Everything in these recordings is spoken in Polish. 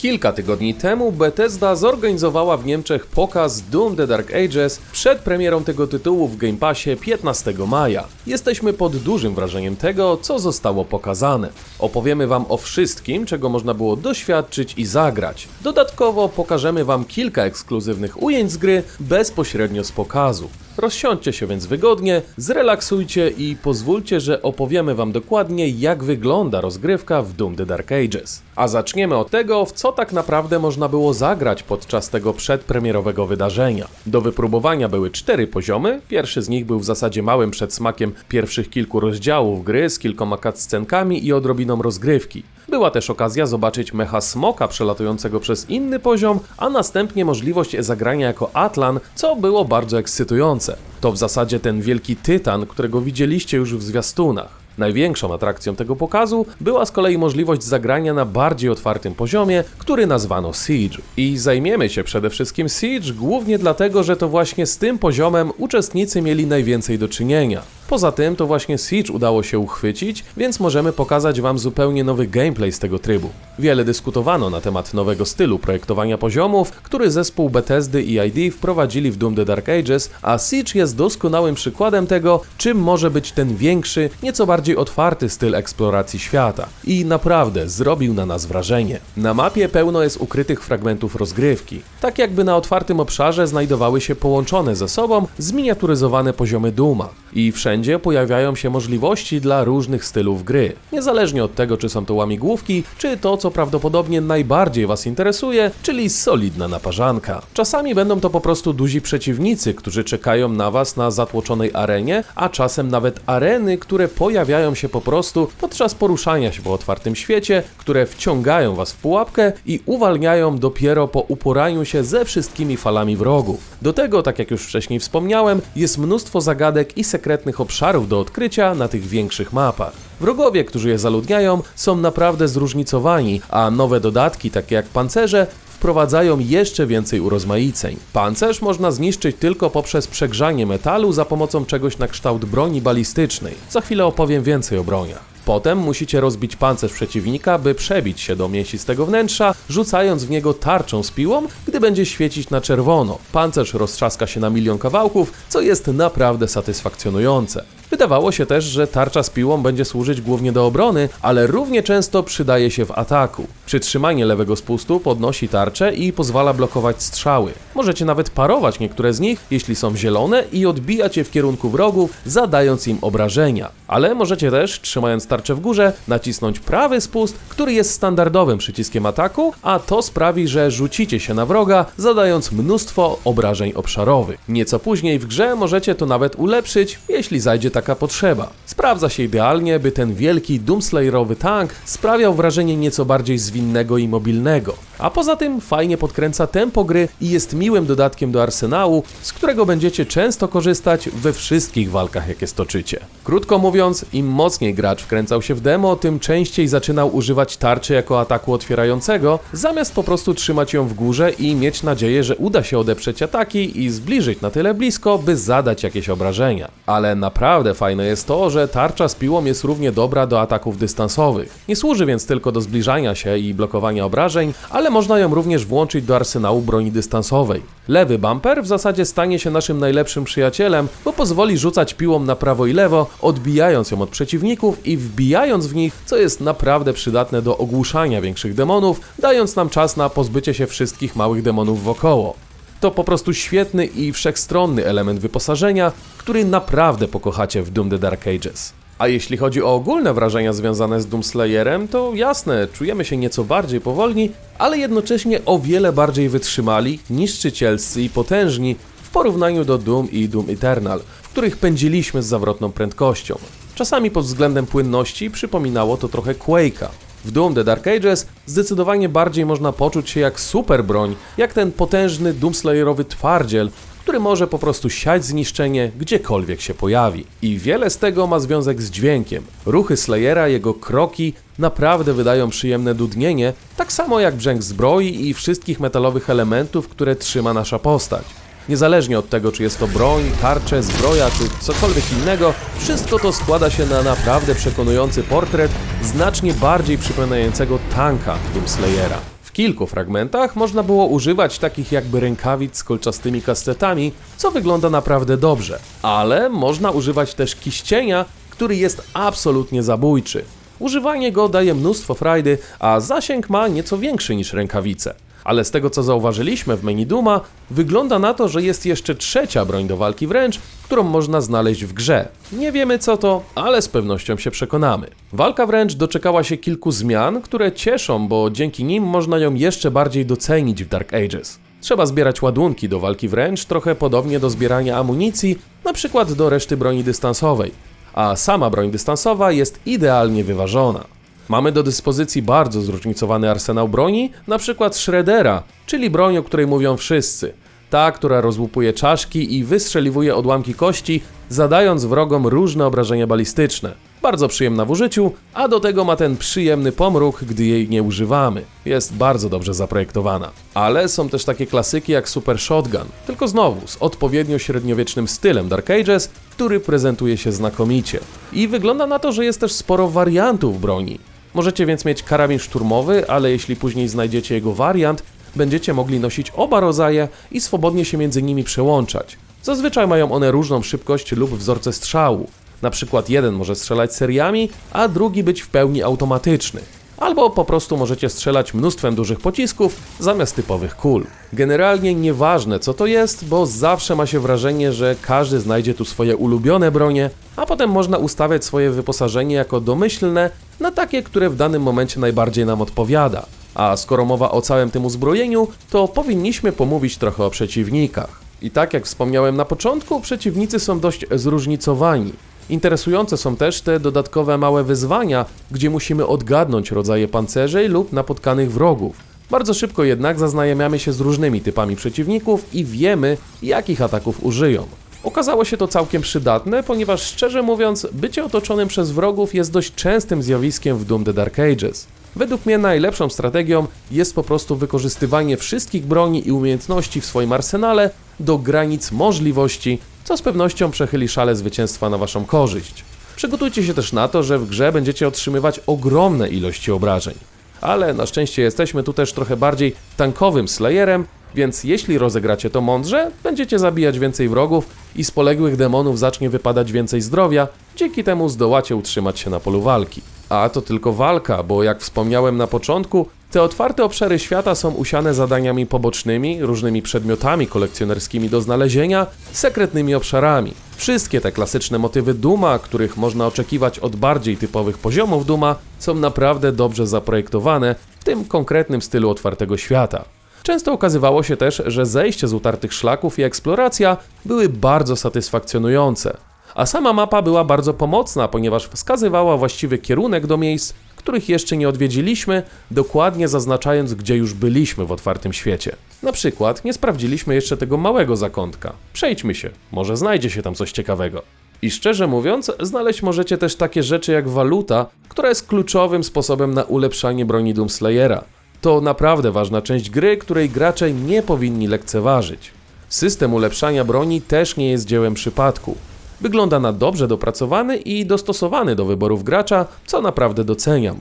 Kilka tygodni temu Bethesda zorganizowała w Niemczech pokaz Doom The Dark Ages przed premierą tego tytułu w Game Passie 15 maja. Jesteśmy pod dużym wrażeniem tego, co zostało pokazane. Opowiemy Wam o wszystkim, czego można było doświadczyć i zagrać. Dodatkowo pokażemy Wam kilka ekskluzywnych ujęć z gry bezpośrednio z pokazu. Rozsiądźcie się więc wygodnie, zrelaksujcie i pozwólcie, że opowiemy Wam dokładnie, jak wygląda rozgrywka w Doom The Dark Ages. A zaczniemy od tego, w co tak naprawdę można było zagrać podczas tego przedpremierowego wydarzenia. Do wypróbowania były cztery poziomy, pierwszy z nich był w zasadzie małym przedsmakiem pierwszych kilku rozdziałów gry z kilkoma cutscenkami i odrobiną rozgrywki. Była też okazja zobaczyć mecha smoka przelatującego przez inny poziom, a następnie możliwość zagrania jako Atlan, co było bardzo ekscytujące. To w zasadzie ten wielki tytan, którego widzieliście już w zwiastunach. Największą atrakcją tego pokazu była z kolei możliwość zagrania na bardziej otwartym poziomie, który nazwano Siege. I zajmiemy się przede wszystkim Siege głównie dlatego, że to właśnie z tym poziomem uczestnicy mieli najwięcej do czynienia. Poza tym to właśnie Siege udało się uchwycić, więc możemy pokazać Wam zupełnie nowy gameplay z tego trybu. Wiele dyskutowano na temat nowego stylu projektowania poziomów, który zespół Bethesdy i ID wprowadzili w Doom The Dark Ages, a Siege jest doskonałym przykładem tego, czym może być ten większy, nieco bardziej otwarty styl eksploracji świata. I naprawdę zrobił na nas wrażenie. Na mapie pełno jest ukrytych fragmentów rozgrywki, tak jakby na otwartym obszarze znajdowały się połączone ze sobą zminiaturyzowane poziomy Duma. I wszędzie pojawiają się możliwości dla różnych stylów gry. Niezależnie od tego, czy są to łamigłówki, czy to, co prawdopodobnie najbardziej Was interesuje, czyli solidna naparzanka. Czasami będą to po prostu duzi przeciwnicy, którzy czekają na Was na zatłoczonej arenie, a czasem nawet areny, które pojawiają się po prostu podczas poruszania się po otwartym świecie, które wciągają Was w pułapkę i uwalniają dopiero po uporaniu się ze wszystkimi falami wrogów. Do tego, tak jak już wcześniej wspomniałem, jest mnóstwo zagadek i sekretnych obszarów do odkrycia na tych większych mapach. Wrogowie, którzy je zaludniają, są naprawdę zróżnicowani, a nowe dodatki, takie jak pancerze, wprowadzają jeszcze więcej urozmaiceń. Pancerz można zniszczyć tylko poprzez przegrzanie metalu za pomocą czegoś na kształt broni balistycznej. Za chwilę opowiem więcej o broniach. Potem musicie rozbić pancerz przeciwnika, by przebić się do mięsistego wnętrza, rzucając w niego tarczą z piłą, gdy będzie świecić na czerwono. Pancerz roztrzaska się na milion kawałków, co jest naprawdę satysfakcjonujące. Wydawało się też, że tarcza z piłą będzie służyć głównie do obrony, ale równie często przydaje się w ataku. Przytrzymanie lewego spustu podnosi tarczę i pozwala blokować strzały. Możecie nawet parować niektóre z nich, jeśli są zielone i odbijać je w kierunku wrogów, zadając im obrażenia. Ale możecie też, trzymając tarczę w górze, nacisnąć prawy spust, który jest standardowym przyciskiem ataku, a to sprawi, że rzucicie się na wroga, zadając mnóstwo obrażeń obszarowych. Nieco później w grze możecie to nawet ulepszyć, jeśli zajdzie taka potrzeba. Sprawdza się idealnie, by ten wielki Doomslayerowy tank sprawiał wrażenie nieco bardziej zwinnego i mobilnego. A poza tym fajnie podkręca tempo gry i jest miłym dodatkiem do arsenału, z którego będziecie często korzystać we wszystkich walkach, jakie stoczycie. Krótko mówiąc, im mocniej gracz wkręcał się w demo, tym częściej zaczynał używać tarczy jako ataku otwierającego, zamiast po prostu trzymać ją w górze i mieć nadzieję, że uda się odeprzeć ataki i zbliżyć na tyle blisko, by zadać jakieś obrażenia. Ale naprawdę fajne jest to, że tarcza z piłą jest równie dobra do ataków dystansowych. Nie służy więc tylko do zbliżania się i blokowania obrażeń, ale można ją również włączyć do arsenału broni dystansowej. Lewy bumper w zasadzie stanie się naszym najlepszym przyjacielem, bo pozwoli rzucać piłą na prawo i lewo, odbijając ją od przeciwników i wbijając w nich, co jest naprawdę przydatne do ogłuszania większych demonów, dając nam czas na pozbycie się wszystkich małych demonów wokoło. To po prostu świetny i wszechstronny element wyposażenia, który naprawdę pokochacie w Doom The Dark Ages. A jeśli chodzi o ogólne wrażenia związane z Doomslayerem, to jasne, czujemy się nieco bardziej powolni, ale jednocześnie o wiele bardziej wytrzymali, niszczycielscy i potężni w porównaniu do Doom i Doom Eternal, w których pędziliśmy z zawrotną prędkością. Czasami pod względem płynności przypominało to trochę Quake'a. W Doom The Dark Ages zdecydowanie bardziej można poczuć się jak super broń, jak ten potężny Doomslayerowy twardziel, który może po prostu siać zniszczenie gdziekolwiek się pojawi. I wiele z tego ma związek z dźwiękiem. Ruchy Slayera, jego kroki naprawdę wydają przyjemne dudnienie, tak samo jak brzęk zbroi i wszystkich metalowych elementów, które trzyma nasza postać. Niezależnie od tego, czy jest to broń, tarcze, zbroja, czy cokolwiek innego, wszystko to składa się na naprawdę przekonujący portret znacznie bardziej przypominającego tanka Doomslayera. W kilku fragmentach można było używać takich jakby rękawic z kolczastymi kastetami, co wygląda naprawdę dobrze, ale można używać też kiścienia, który jest absolutnie zabójczy. Używanie go daje mnóstwo frajdy, a zasięg ma nieco większy niż rękawice. Ale z tego co zauważyliśmy w menu Duma, wygląda na to, że jest jeszcze trzecia broń do walki wręcz, którą można znaleźć w grze. Nie wiemy co to, ale z pewnością się przekonamy. Walka wręcz doczekała się kilku zmian, które cieszą, bo dzięki nim można ją jeszcze bardziej docenić w Dark Ages. Trzeba zbierać ładunki do walki wręcz, trochę podobnie do zbierania amunicji, na przykład do reszty broni dystansowej. A sama broń dystansowa jest idealnie wyważona. Mamy do dyspozycji bardzo zróżnicowany arsenał broni, na przykład Shreddera, czyli broń, o której mówią wszyscy. Ta, która rozłupuje czaszki i wystrzeliwuje odłamki kości, zadając wrogom różne obrażenia balistyczne. Bardzo przyjemna w użyciu, a do tego ma ten przyjemny pomruk, gdy jej nie używamy. Jest bardzo dobrze zaprojektowana. Ale są też takie klasyki jak Super Shotgun, tylko znowu z odpowiednio średniowiecznym stylem Dark Ages, który prezentuje się znakomicie. I wygląda na to, że jest też sporo wariantów broni. Możecie więc mieć karabin szturmowy, ale jeśli później znajdziecie jego wariant, będziecie mogli nosić oba rodzaje i swobodnie się między nimi przełączać. Zazwyczaj mają one różną szybkość lub wzorce strzału. Na przykład jeden może strzelać seriami, a drugi być w pełni automatyczny. Albo po prostu możecie strzelać mnóstwem dużych pocisków zamiast typowych kul. Generalnie nieważne co to jest, bo zawsze ma się wrażenie, że każdy znajdzie tu swoje ulubione bronie, a potem można ustawiać swoje wyposażenie jako domyślne na takie, które w danym momencie najbardziej nam odpowiada. A skoro mowa o całym tym uzbrojeniu, to powinniśmy pomówić trochę o przeciwnikach. I tak jak wspomniałem na początku, przeciwnicy są dość zróżnicowani. Interesujące są też te dodatkowe małe wyzwania, gdzie musimy odgadnąć rodzaje pancerzy lub napotkanych wrogów. Bardzo szybko jednak zaznajamiamy się z różnymi typami przeciwników i wiemy, jakich ataków użyją. Okazało się to całkiem przydatne, ponieważ szczerze mówiąc, bycie otoczonym przez wrogów jest dość częstym zjawiskiem w Doom The Dark Ages. Według mnie najlepszą strategią jest po prostu wykorzystywanie wszystkich broni i umiejętności w swoim arsenale do granic możliwości, co z pewnością przechyli szale zwycięstwa na waszą korzyść. Przygotujcie się też na to, że w grze będziecie otrzymywać ogromne ilości obrażeń. Ale na szczęście jesteśmy tu też trochę bardziej tankowym slayerem, więc jeśli rozegracie to mądrze, będziecie zabijać więcej wrogów i z poległych demonów zacznie wypadać więcej zdrowia, dzięki temu zdołacie utrzymać się na polu walki. A to tylko walka, bo jak wspomniałem na początku, te otwarte obszary świata są usiane zadaniami pobocznymi, różnymi przedmiotami kolekcjonerskimi do znalezienia, sekretnymi obszarami. Wszystkie te klasyczne motywy Duma, których można oczekiwać od bardziej typowych poziomów Duma, są naprawdę dobrze zaprojektowane w tym konkretnym stylu otwartego świata. Często okazywało się też, że zejście z utartych szlaków i eksploracja były bardzo satysfakcjonujące. A sama mapa była bardzo pomocna, ponieważ wskazywała właściwy kierunek do miejsc, których jeszcze nie odwiedziliśmy, dokładnie zaznaczając, gdzie już byliśmy w otwartym świecie. Na przykład nie sprawdziliśmy jeszcze tego małego zakątka. Przejdźmy się, może znajdzie się tam coś ciekawego. I szczerze mówiąc, znaleźć możecie też takie rzeczy jak waluta, która jest kluczowym sposobem na ulepszanie broni Doomslayera. To naprawdę ważna część gry, której gracze nie powinni lekceważyć. System ulepszania broni też nie jest dziełem przypadku. Wygląda na dobrze dopracowany i dostosowany do wyborów gracza, co naprawdę doceniam.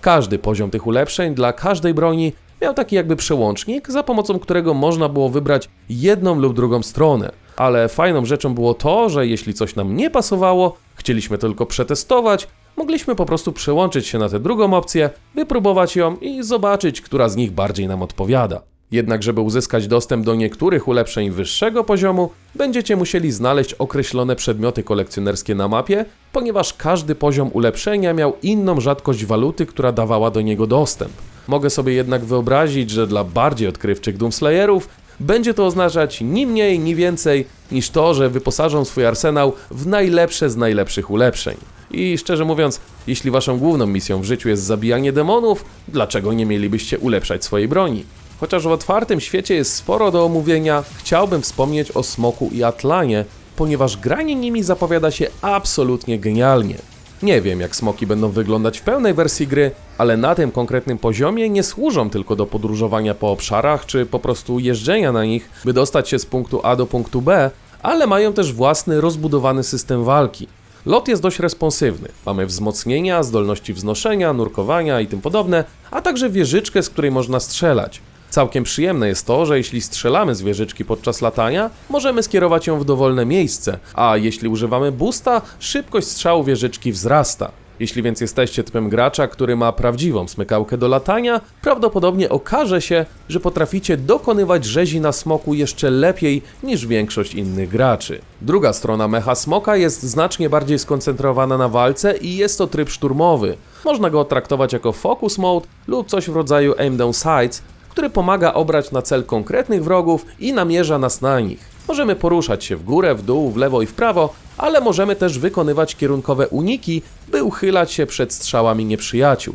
Każdy poziom tych ulepszeń dla każdej broni miał taki jakby przełącznik, za pomocą którego można było wybrać jedną lub drugą stronę. Ale fajną rzeczą było to, że jeśli coś nam nie pasowało, chcieliśmy tylko przetestować, mogliśmy po prostu przełączyć się na tę drugą opcję, wypróbować ją i zobaczyć, która z nich bardziej nam odpowiada. Jednak, żeby uzyskać dostęp do niektórych ulepszeń wyższego poziomu, będziecie musieli znaleźć określone przedmioty kolekcjonerskie na mapie, ponieważ każdy poziom ulepszenia miał inną rzadkość waluty, która dawała do niego dostęp. Mogę sobie jednak wyobrazić, że dla bardziej odkrywczych Doomslayerów będzie to oznaczać ni mniej, ni więcej niż to, że wyposażą swój arsenał w najlepsze z najlepszych ulepszeń. I szczerze mówiąc, jeśli waszą główną misją w życiu jest zabijanie demonów, dlaczego nie mielibyście ulepszać swojej broni? Chociaż w otwartym świecie jest sporo do omówienia, chciałbym wspomnieć o Smoku i Atlanie, ponieważ granie nimi zapowiada się absolutnie genialnie. Nie wiem, jak smoki będą wyglądać w pełnej wersji gry, ale na tym konkretnym poziomie nie służą tylko do podróżowania po obszarach, czy po prostu jeżdżenia na nich, by dostać się z punktu A do punktu B, ale mają też własny, rozbudowany system walki. Lot jest dość responsywny. Mamy wzmocnienia, zdolności wznoszenia, nurkowania i tym podobne, a także wieżyczkę, z której można strzelać. Całkiem przyjemne jest to, że jeśli strzelamy z wieżyczki podczas latania, możemy skierować ją w dowolne miejsce, a jeśli używamy boosta, szybkość strzału wieżyczki wzrasta. Jeśli więc jesteście typem gracza, który ma prawdziwą smykałkę do latania, prawdopodobnie okaże się, że potraficie dokonywać rzezi na smoku jeszcze lepiej niż większość innych graczy. Druga strona mecha smoka jest znacznie bardziej skoncentrowana na walce i jest to tryb szturmowy. Można go traktować jako focus mode lub coś w rodzaju aim down sights, który pomaga obrać na cel konkretnych wrogów i namierza nas na nich. Możemy poruszać się w górę, w dół, w lewo i w prawo, ale możemy też wykonywać kierunkowe uniki, by uchylać się przed strzałami nieprzyjaciół.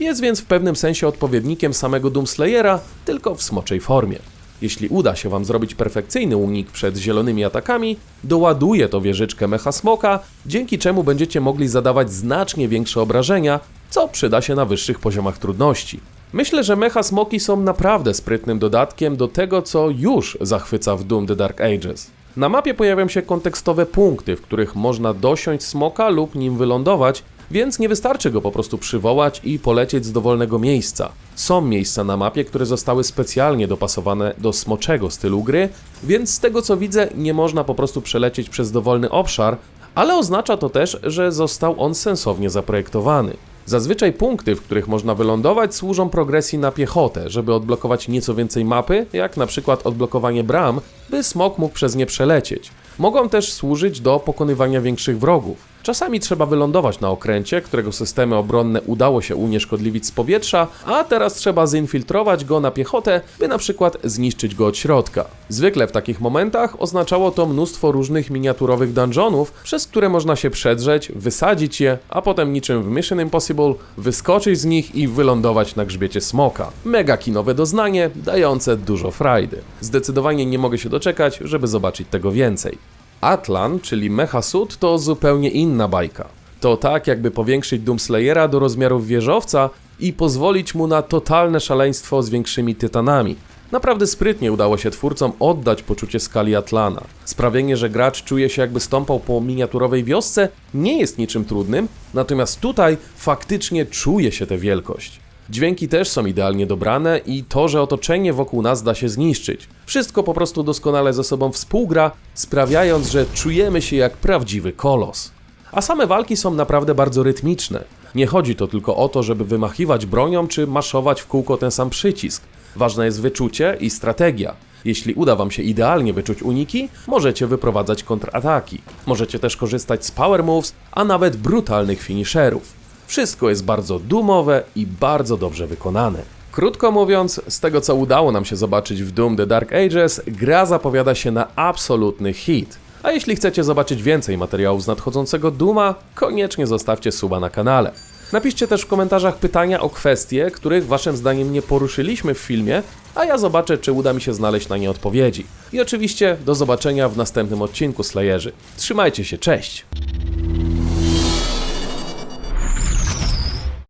Jest więc w pewnym sensie odpowiednikiem samego Doomslayera, tylko w smoczej formie. Jeśli uda się Wam zrobić perfekcyjny unik przed zielonymi atakami, doładuje to wieżyczkę Mecha Smoka, dzięki czemu będziecie mogli zadawać znacznie większe obrażenia, co przyda się na wyższych poziomach trudności. Myślę, że mecha smoki są naprawdę sprytnym dodatkiem do tego, co już zachwyca w Doom The Dark Ages. Na mapie pojawią się kontekstowe punkty, w których można dosiąść smoka lub nim wylądować, więc nie wystarczy go po prostu przywołać i polecieć z dowolnego miejsca. Są miejsca na mapie, które zostały specjalnie dopasowane do smoczego stylu gry, więc z tego co widzę, nie można po prostu przelecieć przez dowolny obszar, ale oznacza to też, że został on sensownie zaprojektowany. Zazwyczaj punkty, w których można wylądować, służą progresji na piechotę, żeby odblokować nieco więcej mapy, jak na przykład odblokowanie bram, by smok mógł przez nie przelecieć. Mogą też służyć do pokonywania większych wrogów. Czasami trzeba wylądować na okręcie, którego systemy obronne udało się unieszkodliwić z powietrza, a teraz trzeba zinfiltrować go na piechotę, by na przykład zniszczyć go od środka. Zwykle w takich momentach oznaczało to mnóstwo różnych miniaturowych dungeonów, przez które można się przedrzeć, wysadzić je, a potem niczym w Mission Impossible wyskoczyć z nich i wylądować na grzbiecie smoka. Mega kinowe doznanie, dające dużo frajdy. Zdecydowanie nie mogę się doczekać, żeby zobaczyć tego więcej. Atlan, czyli Mecha Suit, to zupełnie inna bajka. To tak, jakby powiększyć Doomslayera do rozmiarów wieżowca i pozwolić mu na totalne szaleństwo z większymi tytanami. Naprawdę sprytnie udało się twórcom oddać poczucie skali Atlana. Sprawienie, że gracz czuje się jakby stąpał po miniaturowej wiosce, nie jest niczym trudnym, natomiast tutaj faktycznie czuje się tę wielkość. Dźwięki też są idealnie dobrane i to, że otoczenie wokół nas da się zniszczyć. Wszystko po prostu doskonale ze sobą współgra, sprawiając, że czujemy się jak prawdziwy kolos. A same walki są naprawdę bardzo rytmiczne. Nie chodzi to tylko o to, żeby wymachiwać bronią czy maszować w kółko ten sam przycisk. Ważne jest wyczucie i strategia. Jeśli uda Wam się idealnie wyczuć uniki, możecie wyprowadzać kontrataki. Możecie też korzystać z power moves, a nawet brutalnych finisherów. Wszystko jest bardzo dumowe i bardzo dobrze wykonane. Krótko mówiąc, z tego co udało nam się zobaczyć w Doom The Dark Ages, gra zapowiada się na absolutny hit. A jeśli chcecie zobaczyć więcej materiałów z nadchodzącego Duma, koniecznie zostawcie suba na kanale. Napiszcie też w komentarzach pytania o kwestie, których waszym zdaniem nie poruszyliśmy w filmie, a ja zobaczę, czy uda mi się znaleźć na nie odpowiedzi. I oczywiście do zobaczenia w następnym odcinku Slayerzy. Trzymajcie się, cześć!